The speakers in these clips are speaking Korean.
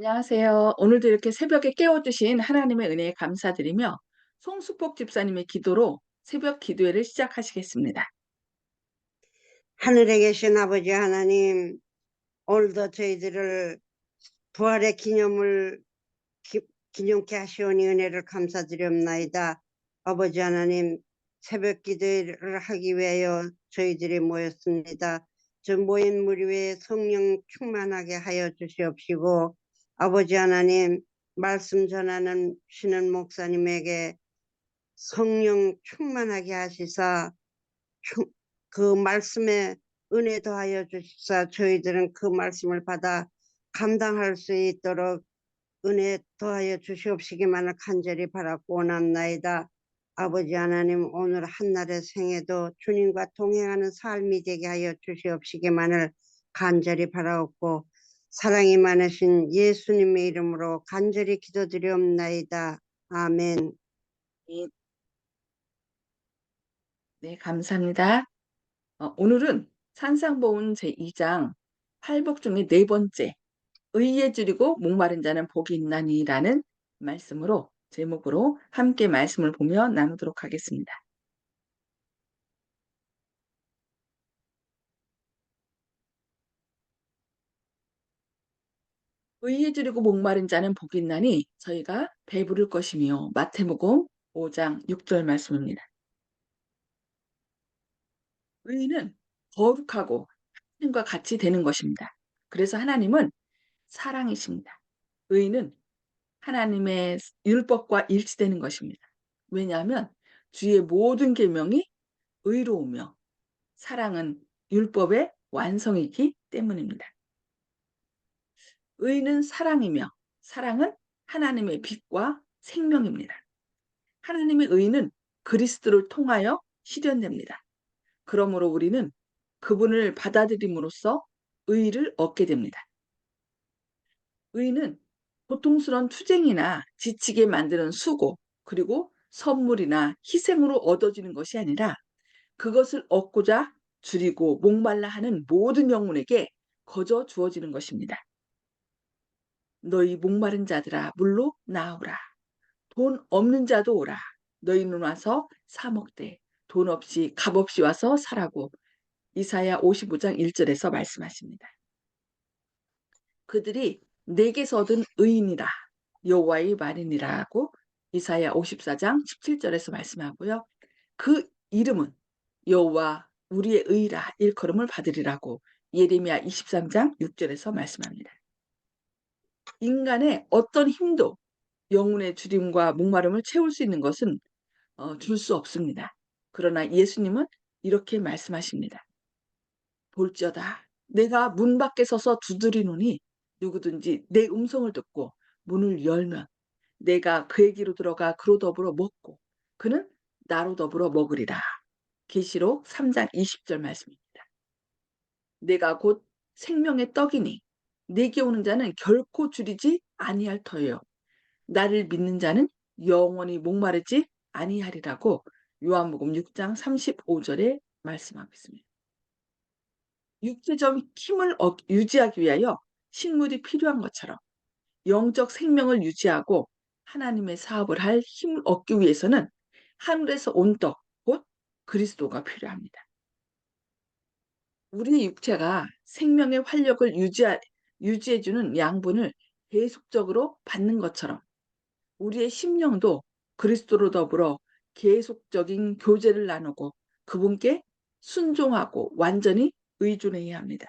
안녕하세요. 오늘도 이렇게 새벽에 깨워주신 하나님의 은혜에 감사드리며 송수복 집사님의 기도로 새벽 기도회를 시작하시겠습니다. 하늘에 계신 아버지 하나님, 오늘도 저희들을 부활의 기념을 기, 기념케 하시오니 은혜를 감사드립나이다. 아버지 하나님, 새벽 기도를 하기 위하여 저희들이 모였습니다. 저 모인 무리 위에 성령 충만하게 하여 주시옵시고 아버지 하나님 말씀 전하는 쉬는 목사님에게 성령 충만하게 하시사 충- 그 말씀에 은혜 더하여 주시사 저희들은 그 말씀을 받아 감당할 수 있도록 은혜 더하여 주시옵시기만을 간절히 바라고 원합나이다. 아버지 하나님 오늘 한날의 생에도 주님과 동행하는 삶이 되게 하여 주시옵시기만을 간절히 바라옵고 사랑이 많으신 예수님의 이름으로 간절히 기도드리옵나이다. 아멘. 네, 감사합니다. 어, 오늘은 산상보훈 제2장 팔복 중에 네 번째 의에 줄이고 목마른 자는 복이 있나니라는 말씀으로 제목으로 함께 말씀을 보며 나누도록 하겠습니다. 줄이고 목마른 자는 복이 있나니 저희가 배부를 것이며 마태복음 5장 6절 말씀입니다. 의는 거룩하고 하나님과 같이 되는 것입니다. 그래서 하나님은 사랑이십니다. 의는 하나님의 율법과 일치되는 것입니다. 왜냐하면 주의 모든 계명이 의로우며 사랑은 율법의 완성이기 때문입니다. 의는 사랑이며 사랑은 하나님의 빛과 생명입니다. 하나님의 의는 그리스도를 통하여 실현됩니다. 그러므로 우리는 그분을 받아들임으로써 의를 얻게 됩니다. 의는 고통스러운 투쟁이나 지치게 만드는 수고, 그리고 선물이나 희생으로 얻어지는 것이 아니라 그것을 얻고자 줄이고 목말라 하는 모든 영혼에게 거저 주어지는 것입니다. 너희 목마른 자들아 물로 나오라. 돈 없는 자도 오라. 너희는 와서 사 먹되 돈 없이 값 없이 와서 사라고 이사야 55장 1절에서 말씀하십니다. 그들이 내게서 얻은 의인이라 여호와의 말이니라고 이사야 54장 17절에서 말씀하고요. 그 이름은 여호와 우리의 의라 일컬음을 받으리라고 예레미야 23장 6절에서 말씀합니다. 인간의 어떤 힘도 영혼의 주림과 목마름을 채울 수 있는 것은 어, 줄 수 없습니다. 그러나 예수님은 이렇게 말씀하십니다. 볼지어다 내가 문 밖에 서서 두드리노니 누구든지 내 음성을 듣고 문을 열면 내가 그에게로 들어가 그로 더불어 먹고 그는 나로 더불어 먹으리라. 계시록 3장 20절 말씀입니다. 내가 곧 생명의 떡이니 내게 오는 자는 결코 줄이지 아니할 터예요. 나를 믿는 자는 영원히 목마르지 아니하리라고 요한복음 6장 35절에 말씀하고 있습니다. 육체적 힘을 유지하기 위하여 식물이 필요한 것처럼 영적 생명을 유지하고 하나님의 사업을 할 힘을 얻기 위해서는 하늘에서 온 떡, 곧 그리스도가 필요합니다. 우리의 육체가 생명의 활력을 유지하, 유지해주는 양분을 계속적으로 받는 것처럼 우리의 심령도 그리스도로 더불어 계속적인 교제를 나누고 그분께 순종하고 완전히 의존해야 합니다.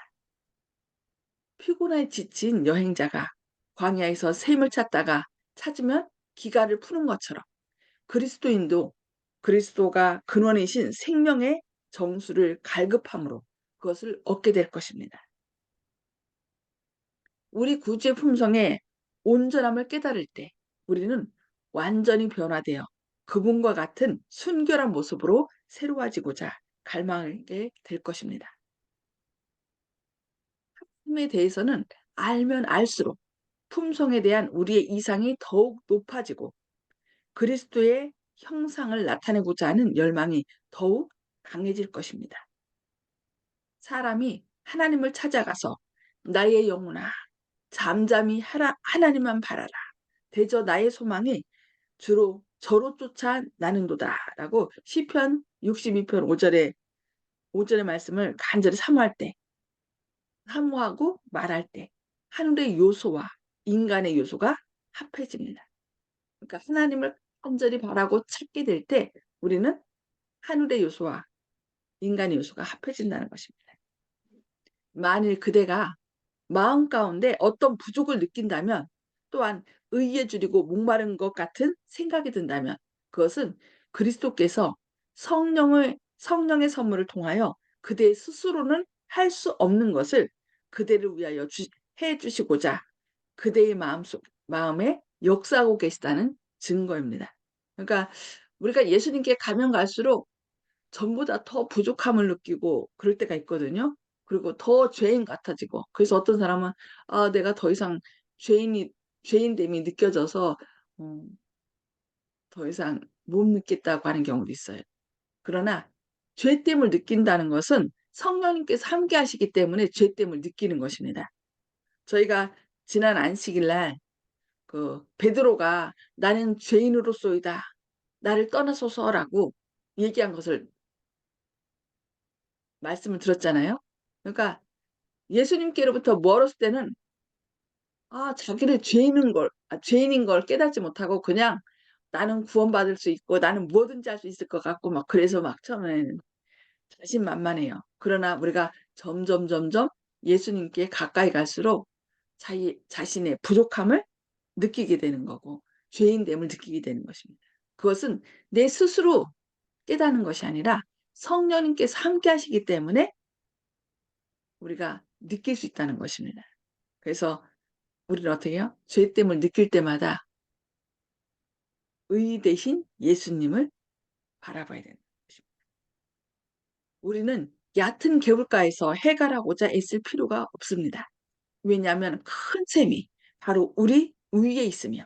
피곤해 지친 여행자가 광야에서 샘을 찾다가 찾으면 기가를 푸는 것처럼 그리스도인도 그리스도가 근원이신 생명의 정수를 갈급함으로 그것을 얻게 될 것입니다. 우리 구주의 품성의 온전함을 깨달을 때 우리는 완전히 변화되어 그분과 같은 순결한 모습으로 새로워지고자 갈망하게 될 것입니다. 하나님에 대해서는 알면 알수록 품성에 대한 우리의 이상이 더욱 높아지고 그리스도의 형상을 나타내고자 하는 열망이 더욱 강해질 것입니다. 사람이 하나님을 찾아가서 나의 영혼아 잠잠히 하라 하나님만 바라라. 대저 나의 소망이 주로 저로 쫓아 나는도다라고 시편 62편 5절에 5절의 말씀을 간절히 사모할 때 사모하고 말할 때 하늘의 요소와 인간의 요소가 합해집니다. 그러니까 하나님을 간절히 바라고 찾게 될 때 우리는 하늘의 요소와 인간의 요소가 합해진다는 것입니다. 만일 그대가 마음 가운데 어떤 부족을 느낀다면 또한 의에 줄이고 목마른 것 같은 생각이 든다면 그것은 그리스도께서 성령을 성령의 선물을 통하여 그대 스스로는 할 수 없는 것을 그대를 위하여 주, 해 주시고자 그대의 마음 속 마음에 역사하고 계시다는 증거입니다. 그러니까 우리가 예수님께 가면 갈수록 전보다 더 부족함을 느끼고 그럴 때가 있거든요. 그리고 더 죄인 같아지고 그래서 어떤 사람은 아 내가 더 이상 죄인이 죄인됨이 느껴져서 음, 더 이상 못 느끼겠다고 하는 경우도 있어요. 그러나 죄됨을 느낀다는 것은 성령님께서 함께 하시기 때문에 죄됨을 느끼는 것입니다. 저희가 지난 안식일 날그 베드로가 나는 죄인으로소이다. 나를 떠나소서라고 얘기한 것을 말씀을 들었잖아요. 그러니까 예수님께로부터 멀었을 때는 아 자기를 죄인인 걸 아 죄인인 걸 깨닫지 못하고 그냥 나는 구원받을 수 있고 나는 뭐든지 할 수 있을 것 같고 막 그래서 막 처음에는 자신만만해요. 그러나 우리가 점점 점점 예수님께 가까이 갈수록 자기 자신의 부족함을 느끼게 되는 거고 죄인됨을 느끼게 되는 것입니다. 그것은 내 스스로 깨닫는 것이 아니라 성령님께서 함께 하시기 때문에 우리가 느낄 수 있다는 것입니다. 그래서 우리는 어떻게 해요? 죄됨을 느낄 때마다 의 대신 예수님을 바라봐야 되는 것입니다. 우리는 얕은 개울가에서 해갈하고자 애쓸 필요가 없습니다. 왜냐하면 큰 샘이 바로 우리 위에 있으며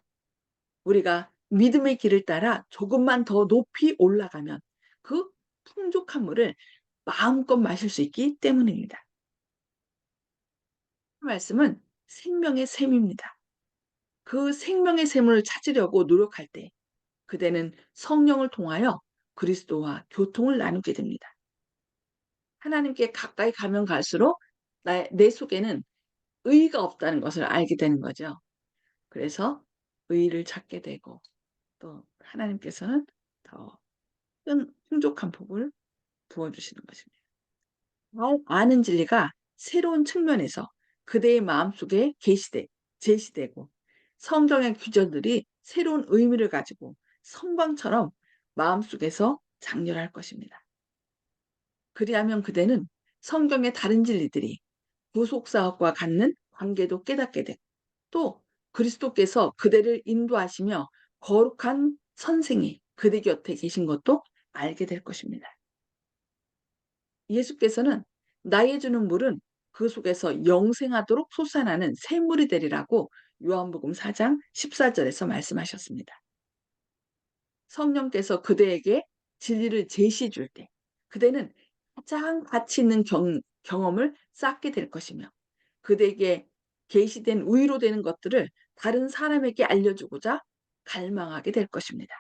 우리가 믿음의 길을 따라 조금만 더 높이 올라가면 그 풍족한 물을 마음껏 마실 수 있기 때문입니다. 말씀은 생명의 샘입니다. 그 생명의 샘을 찾으려고 노력할 때 그대는 성령을 통하여 그리스도와 교통을 나누게 됩니다. 하나님께 가까이 가면 갈수록 나, 내 속에는 의가 없다는 것을 알게 되는 거죠. 그래서 의를 찾게 되고 또 하나님께서는 더큰 풍족한 복을 부어주시는 것입니다. 아는 진리가 새로운 측면에서 그대의 마음속에 게시되, 제시되고 성경의 규정들이 새로운 의미를 가지고 성광처럼 마음속에서 장렬할 것입니다. 그리하면 그대는 성경의 다른 진리들이 구속사업과 갖는 관계도 깨닫게 되고 또 그리스도께서 그대를 인도하시며 거룩한 선생이 그대 곁에 계신 것도 알게 될 것입니다. 예수께서는 나의 주는 물은 그 속에서 영생하도록 솟아나는 샘물이 되리라고 요한복음 4장 14절에서 말씀하셨습니다. 성령께서 그대에게 진리를 제시해 줄 때 그대는 가장 가치 있는 경, 경험을 쌓게 될 것이며 그대에게 계시된 위로 되는 것들을 다른 사람에게 알려주고자 갈망하게 될 것입니다.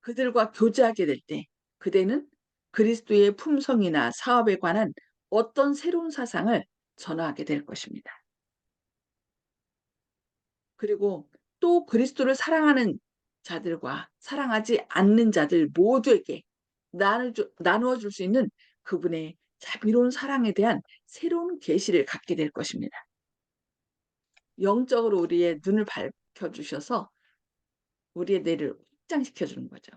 그들과 교제하게 될 때 그대는 그리스도의 품성이나 사업에 관한 어떤 새로운 사상을 전하게 될 것입니다. 그리고 또 그리스도를 사랑하는 자들과 사랑하지 않는 자들 모두에게 나누어 줄 수 있는 그분의 자비로운 사랑에 대한 새로운 계시를 갖게 될 것입니다. 영적으로 우리의 눈을 밝혀 주셔서 우리의 뇌를 확장시켜 주는 거죠.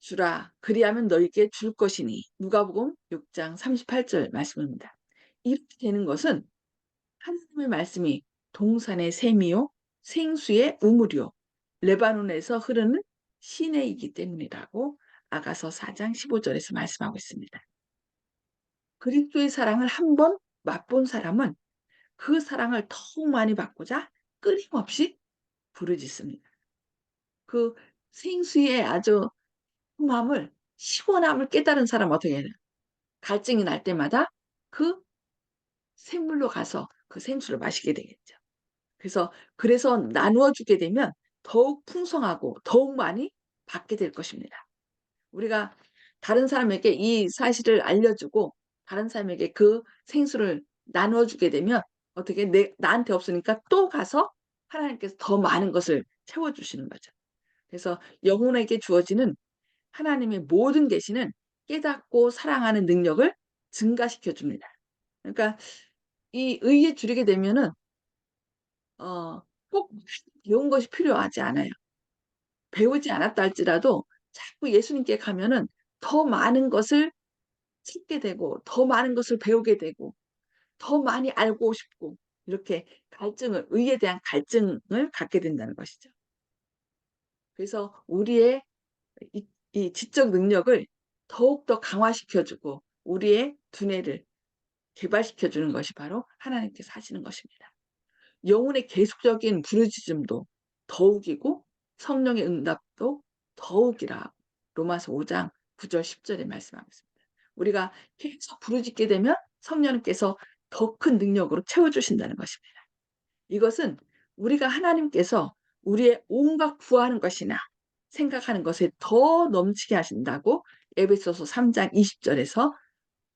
주라 그리하면 너희에게 줄 것이니 누가복음 6장 38절 말씀입니다. 이렇게 되는 것은 하나님의 말씀이 동산의 샘이요 생수의 우물이요 레바논에서 흐르는 시내이기 때문이라고 아가서 4장 15절에서 말씀하고 있습니다. 그리스도의 사랑을 한 번 맛본 사람은 그 사랑을 더욱 많이 받고자 끊임없이 부르짖습니다. 그 생수의 아주 마음을 시원함을 깨달은 사람 어떻게 해요? 갈증이 날 때마다 그 샘물로 가서 그 생수를 마시게 되겠죠. 그래서 그래서 나누어 주게 되면 더욱 풍성하고 더욱 많이 받게 될 것입니다. 우리가 다른 사람에게 이 사실을 알려주고 다른 사람에게 그 생수를 나누어 주게 되면 어떻게 내 나한테 없으니까 또 가서 하나님께서 더 많은 것을 채워 주시는 거죠. 그래서 영혼에게 주어지는 하나님의 모든 계시는 깨닫고 사랑하는 능력을 증가시켜 줍니다. 그러니까 이 의에 줄이게 되면은 어 꼭 배운 것이 필요하지 않아요. 배우지 않았다 할지라도 자꾸 예수님께 가면은 더 많은 것을 찾게 되고 더 많은 것을 배우게 되고 더 많이 알고 싶고 이렇게 갈증을 의에 대한 갈증을 갖게 된다는 것이죠. 그래서 우리의 이, 이 지적 능력을 더욱더 강화시켜 주고 우리의 두뇌를 개발시켜 주는 것이 바로 하나님께서 하시는 것입니다. 영혼의 계속적인 부르짖음도 더욱이고 성령의 응답도 더욱이라 로마서 5장 9절 10절에 말씀하고 있습니다. 우리가 계속 부르짖게 되면 성령님께서 더 큰 능력으로 채워주신다는 것입니다. 이것은 우리가 하나님께서 우리의 온갖 구하는 것이나 생각하는 것에 더 넘치게 하신다고 에베소서 3장 20절에서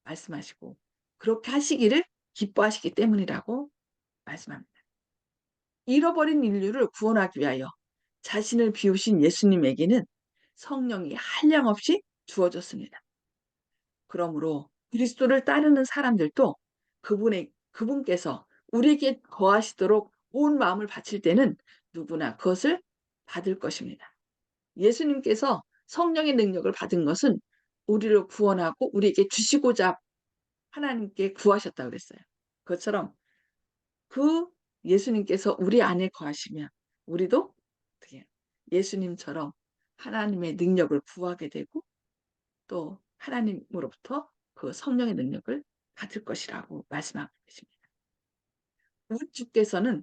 말씀하시고 그렇게 하시기를 기뻐하시기 때문이라고 말씀합니다. 잃어버린 인류를 구원하기 위하여 자신을 비우신 예수님에게는 성령이 한량없이 주어졌습니다. 그러므로 그리스도를 따르는 사람들도 그분의 그분께서 우리에게 거하시도록 온 마음을 바칠 때는 누구나 그것을 받을 것입니다. 예수님께서 성령의 능력을 받은 것은 우리를 구원하고 우리에게 주시고자 하나님께 구하셨다고 그랬어요. 그것처럼 그 예수님께서 우리 안에 거하시면 우리도 예수님처럼 하나님의 능력을 구하게 되고 또 하나님으로부터 그 성령의 능력을 받을 것이라고 말씀하고 계십니다. 우리 주께서는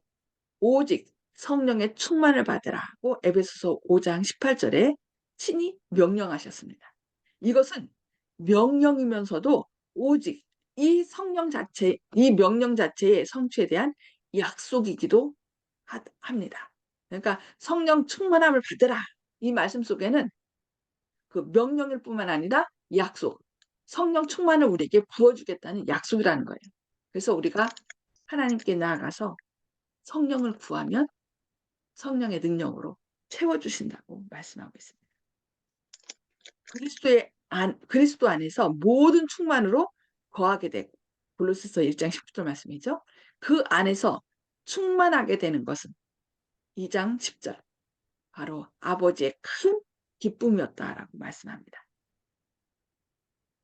오직 성령의 충만을 받으라고 에베소서 5장 18절에 친히 명령하셨습니다. 이것은 명령이면서도 오직 이 성령 자체, 이 명령 자체의 성취에 대한 약속이기도 하, 합니다. 그러니까 성령 충만함을 받으라. 이 말씀 속에는 그 명령일 뿐만 아니라 약속, 성령 충만을 우리에게 부어주겠다는 약속이라는 거예요. 그래서 우리가 하나님께 나아가서 성령을 구하면 성령의 능력으로 채워주신다고 말씀하고 있습니다. 그리스도의 안, 그리스도 안에서 모든 충만으로 거하게 되고 골로새서 1장 19절 말씀이죠. 그 안에서 충만하게 되는 것은 2장 10절 바로 아버지의 큰 기쁨이었다라고 말씀합니다.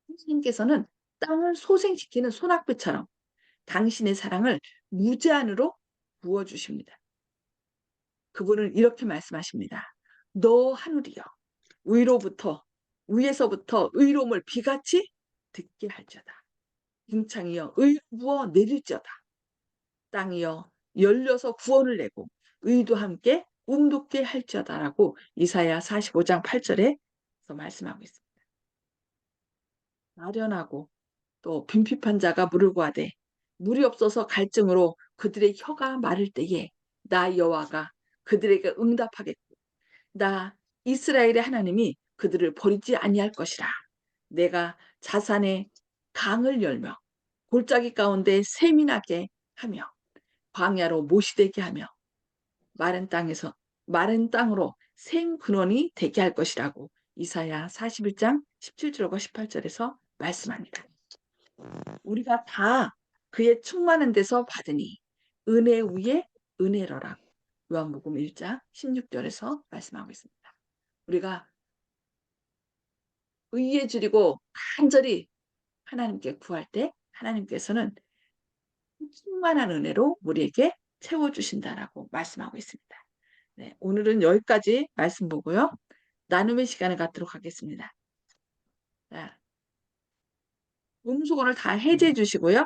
하나님께서는 땅을 소생시키는 소낙비처럼 당신의 사랑을 무제한으로 부어주십니다. 그분은 이렇게 말씀하십니다. 너 하늘이여 위로부터 위에서부터 의로움을 비같이 듣게 할지어다. 궁창이여 의 부어 내릴지어다. 땅이여 열려서 구원을 내고 의도 함께 움돋게 할지어다라고 이사야 45장 8절에 말씀하고 있습니다. 아련하고 또 빈핍한 자가 물을 구하되 물이 없어서 갈증으로 그들의 혀가 마를 때에 나 여호와가 그들에게 응답하겠고 나 이스라엘의 하나님이 그들을 버리지 아니할 것이라 내가 자산의 강을 열며 골짜기 가운데 나게 하며 광야로 못이되게 하며 마른 땅에서 마른 땅으로 샘 근원이 되게 할 것이라고 이사야 41장 17절과 18절에서 말씀합니다. 우리가 다 그의 충만한 데서 받으니 은혜 위에 은혜로라. 요한복음 1장 16절에서 말씀하고 있습니다. 우리가 의에 줄이고 간절히 하나님께 구할 때 하나님께서는 충만한 은혜로 우리에게 채워주신다라고 말씀하고 있습니다. 네, 오늘은 여기까지 말씀 보고요. 나눔의 시간을 갖도록 하겠습니다. 자, 음수건을 다 해제해 주시고요.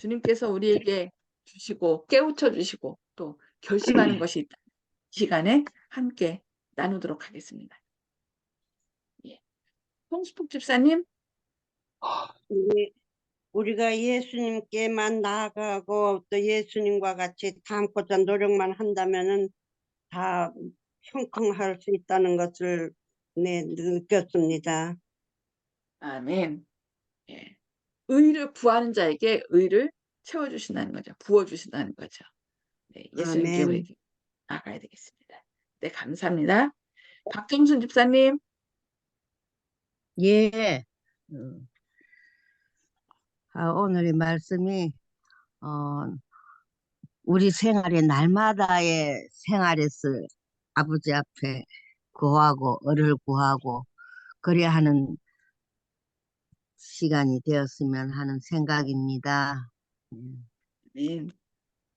주님께서 우리에게 주시고 깨우쳐 주시고 또 결심하는 것이 있다. 시간에 함께 나누도록 하겠습니다. 예. 홍수폭 집사님. 네, 우리가 예수님께만 나아가고 또 예수님과 같이 닮고자 노력만 한다면은 다 형통할 수 있다는 것을 네, 느꼈습니다. 아멘. 예. 의를 구하는 자에게 의를 채워주신다는 거죠. 부어주신다는 거죠. 네, 예수님께 나가야 되겠습니다. 네, 감사합니다. 박정순 집사님. 예. 음. 아, 오늘의 말씀이 어, 우리 생활의 날마다의 생활에서 아버지 앞에 구하고 을을 구하고 그래야 하는 시간이 되었으면 하는 생각입니다. 음. 네,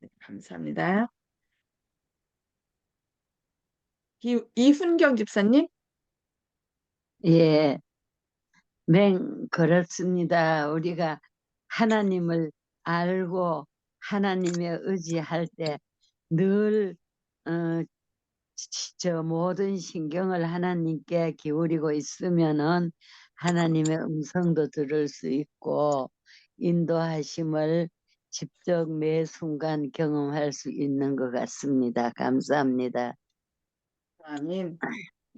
네, 감사합니다. 이, 이훈경 집사님. 예, 맹, 그렇습니다. 우리가 하나님을 알고 하나님의 의지할 때 늘, 어, 치- 저 모든 신경을 하나님께 기울이고 있으면은 하나님의 음성도 들을 수 있고 인도하심을 직접 매 순간 경험할 수 있는 것 같습니다. 감사합니다. 아멘.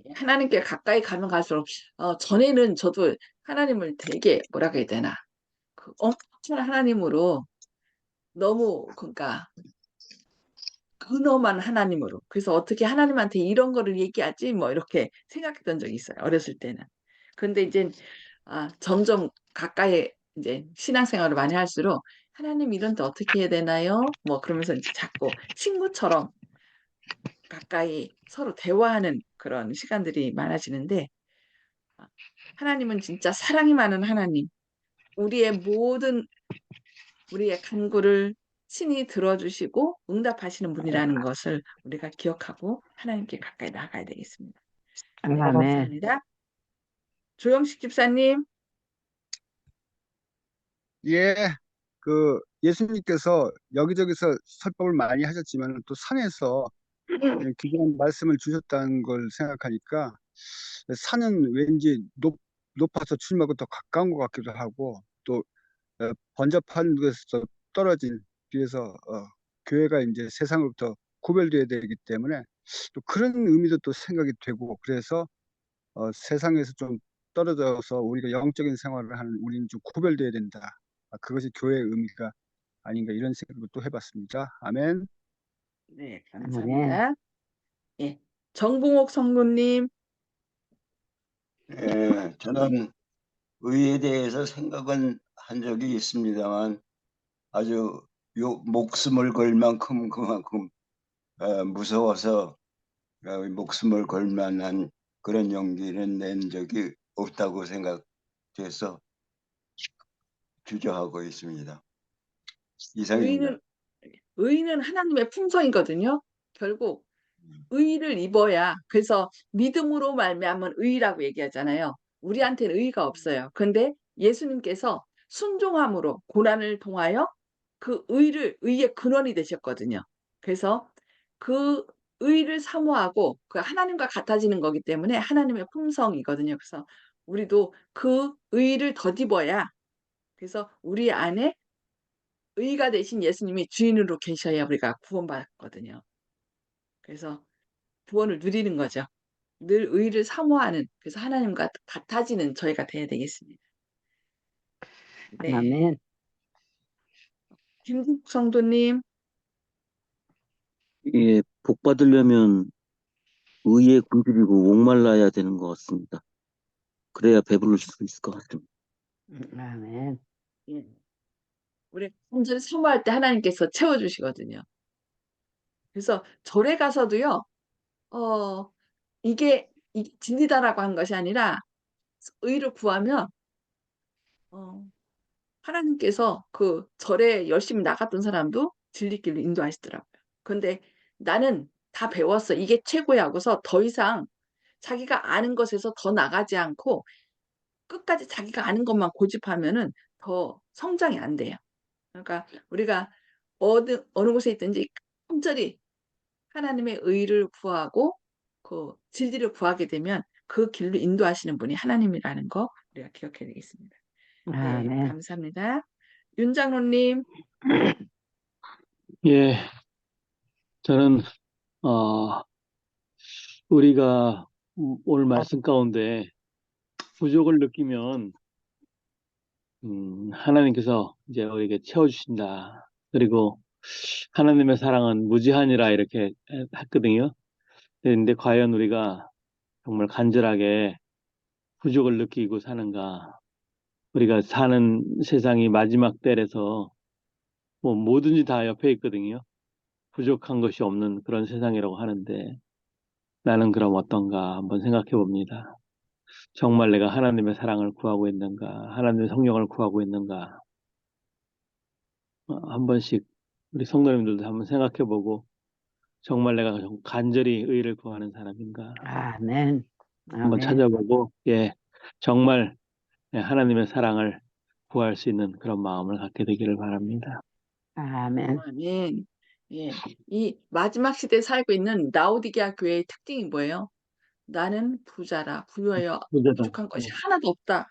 예, 하나님께 가까이 가면 갈수록 어, 전에는 저도 하나님을 되게 뭐라고 해야 되나 그 엄청난 하나님으로 너무 그러니까 근엄한 하나님으로 그래서 어떻게 하나님한테 이런 거를 얘기하지 뭐 이렇게 생각했던 적이 있어요 어렸을 때는 근데 이제 아, 점점 가까이 이제 신앙생활을 많이 할수록 하나님 이런 데 어떻게 해야 되나요? 뭐 그러면서 이제 자꾸 친구처럼 가까이 서로 대화하는 그런 시간들이 많아지는데 아, 하나님은 진짜 사랑이 많은 하나님, 우리의 모든 우리의 간구를 친히 들어주시고 응답하시는 분이라는 것을 우리가 기억하고 하나님께 가까이 나가야 되겠습니다. 네. 감사합니다. 조영식 집사님, 예, 그 예수님께서 여기저기서 설법을 많이 하셨지만 또 산에서 예, 귀한 말씀을 주셨다는 걸 생각하니까 산은 왠지 높, 높아서 주님하고 더 가까운 것 같기도 하고 또 어, 번잡한 곳에서 떨어진 그래서 어, 교회가 이제 세상으로부터 구별돼야 되기 때문에 또 그런 의미도 또 생각이 되고 그래서 어, 세상에서 좀 떨어져서 우리가 영적인 생활을 하는 우리는 좀 구별돼야 된다. 아, 그것이 교회의 의미가 아닌가 이런 생각을 또 해봤습니다. 아멘. 네, 감사합니다. 예, 정봉옥 성도님, 예, 저는 의에 대해서 생각은 한 적이 있습니다만 아주 요 목숨을 걸 만큼 그만큼 어, 무서워서 어, 목숨을 걸 만한 그런 용기는 낸 적이 없다고 생각돼서 주저하고 있습니다. 이상입니다. 의는 의는 하나님의 품성이거든요. 결국 의를 입어야 그래서 믿음으로 말미암은 의라고 얘기하잖아요. 우리한테는 의가 없어요. 근데 예수님께서 순종함으로 고난을 통하여 그 의를 의의 근원이 되셨거든요. 그래서 그 의를 사모하고 그 하나님과 같아지는 거기 때문에 하나님의 품성이거든요. 그래서 우리도 그 의를 덧입어야 그래서 우리 안에 의가 되신 예수님이 주인으로 계셔야 우리가 구원받거든요. 그래서 구원을 누리는 거죠. 늘 의를 사모하는 그래서 하나님과 같아지는 저희가 돼야 되겠습니다. 네, 아멘. 김국 성도님, 예, 복 받으려면 의에 굶주리고 목말라야 되는 것 같습니다. 그래야 배부를 수 있을 것 같습니다. 아멘. 예. 우리 온전히 사모할 때 하나님께서 채워주시거든요. 그래서 절에 가서도요, 어, 이게, 이게 진리다라고 한 것이 아니라 의를 구하면 어, 하나님께서 그 절에 열심히 나갔던 사람도 진리길로 인도하시더라고요. 근데 나는 다 배웠어. 이게 최고야 하고서 더 이상 자기가 아는 것에서 더 나가지 않고 끝까지 자기가 아는 것만 고집하면은 더 성장이 안 돼요. 그러니까 우리가 어느, 어느 곳에 있든지 간절히 하나님의 의를 구하고 그 진리를 구하게 되면 그 길로 인도하시는 분이 하나님이라는 거 우리가 기억해야 되겠습니다. 네, 아멘. 감사합니다. 윤 장로님, 예, 저는, 어, 우리가 오늘 말씀 가운데 부족을 느끼면, 음, 하나님께서 이제 우리에게 채워주신다. 그리고 하나님의 사랑은 무지하니라 이렇게 했거든요. 근데 과연 우리가 정말 간절하게 부족을 느끼고 사는가? 우리가 사는 세상이 마지막 때라서 뭐 뭐든지 다 옆에 있거든요. 부족한 것이 없는 그런 세상이라고 하는데 나는 그럼 어떤가 한번 생각해 봅니다. 정말 내가 하나님의 사랑을 구하고 있는가? 하나님의 성령을 구하고 있는가? 어, 한 번씩 우리 성도님들도 한번 생각해 보고 정말 내가 정- 간절히 의를 구하는 사람인가? 아멘. 한번. 찾아보고 예 정말 예, 하나님의 사랑을 구할 수 있는 그런 마음을 갖게 되기를 바랍니다. 아멘. 아멘. 예, 이 마지막 시대에 살고 있는 라오디게아 교회의 특징이 뭐예요? 나는 부자라 부여여 부자다. 부족한 것이 하나도 없다.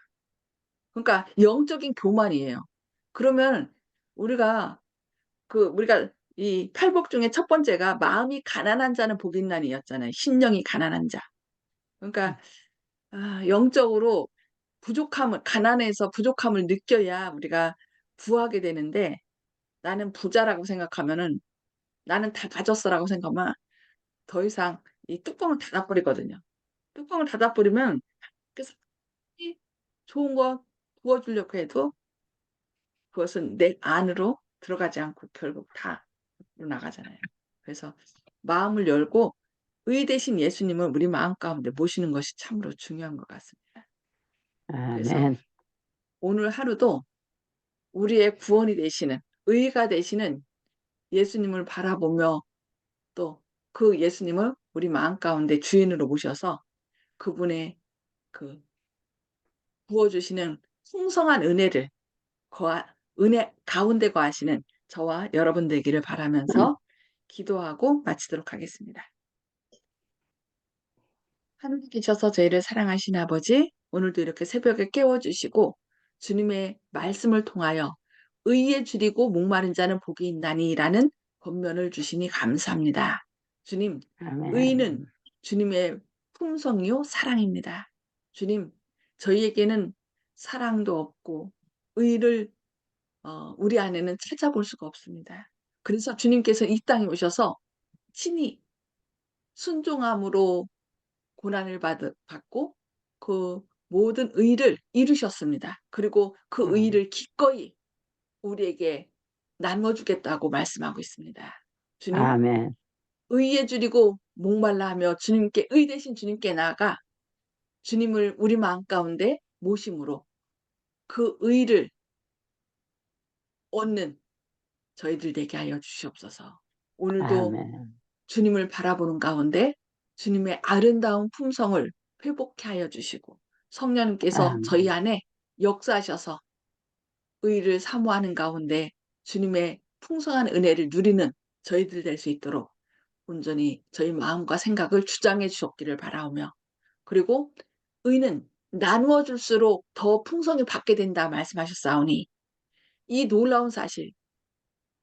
그러니까 영적인 교만이에요. 그러면 우리가 그 우리가 이 팔복 중에 첫 번째가 마음이 가난한 자는 복이 있나니였잖아요. 신령이 가난한 자. 그러니까 아, 영적으로 부족함을 가난해서 부족함을 느껴야 우리가 부하게 되는데 나는 부자라고 생각하면은 나는 다 가졌어라고 생각하면 더 이상 이 뚜껑을 닫아버리거든요. 뚜껑을 닫아버리면 그래서 이 좋은 거 부어주려고 해도 그것은 내 안으로 들어가지 않고 결국 다 나가잖아요. 그래서 마음을 열고 의 대신 예수님을 우리 마음 가운데 모시는 것이 참으로 중요한 것 같습니다. 그래서 아멘. 오늘 하루도 우리의 구원이 되시는 의가 되시는 예수님을 바라보며 또 그 예수님을 우리 마음 가운데 주인으로 모셔서 그분의 그 부어주시는 풍성한 은혜를 거하, 은혜 가운데 거하시는 저와 여러분 되기를 바라면서 기도하고 마치도록 하겠습니다. 하늘에 계셔서 저희를 사랑하신 아버지, 오늘도 이렇게 새벽에 깨워주시고 주님의 말씀을 통하여 의에 줄이고 목마른 자는 복이 있나니라는 권면을 주시니 감사합니다. 주님, 아멘. 의는 주님의 품성이요 사랑입니다. 주님, 저희에게는 사랑도 없고 의를 어, 우리 안에는 찾아볼 수가 없습니다. 그래서 주님께서 이 땅에 오셔서 친히 순종함으로 고난을 받, 받고 그 모든 의를 이루셨습니다. 그리고 그 음. 의를 기꺼이 우리에게 나눠주겠다고 말씀하고 있습니다. 주님, 아멘. 의에 줄이고 목말라 하며 주님께 의 대신 주님께 나아가 주님을 우리 마음 가운데 모심으로 그 의를 얻는 저희들 되게 하여 주시옵소서. 오늘도 아멘. 주님을 바라보는 가운데 주님의 아름다운 품성을 회복케 하여 주시고 성령님께서 아멘. 저희 안에 역사하셔서 의를 사모하는 가운데 주님의 풍성한 은혜를 누리는 저희들 될 수 있도록 온전히 저희 마음과 생각을 주장해 주셨기를 바라오며 그리고 의는 나누어 줄수록 더 풍성히 받게 된다 말씀하셨사오니 이 놀라운 사실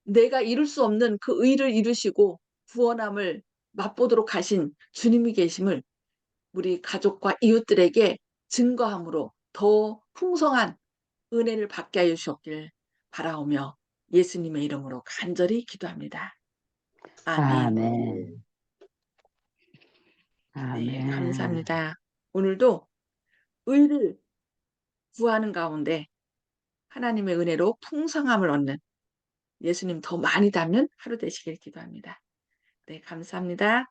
내가 이룰 수 없는 그 의를 이루시고 구원함을 맛보도록 하신 주님이 계심을 우리 가족과 이웃들에게 증거함으로 더 풍성한 은혜를 받게 하여 주셨길 바라오며 예수님의 이름으로 간절히 기도합니다. 아멘. 아멘. 네, 아멘. 감사합니다. 오늘도 의를 구하는 가운데 하나님의 은혜로 풍성함을 얻는 예수님 더 많이 닮는 하루 되시길 기도합니다. 네, 감사합니다.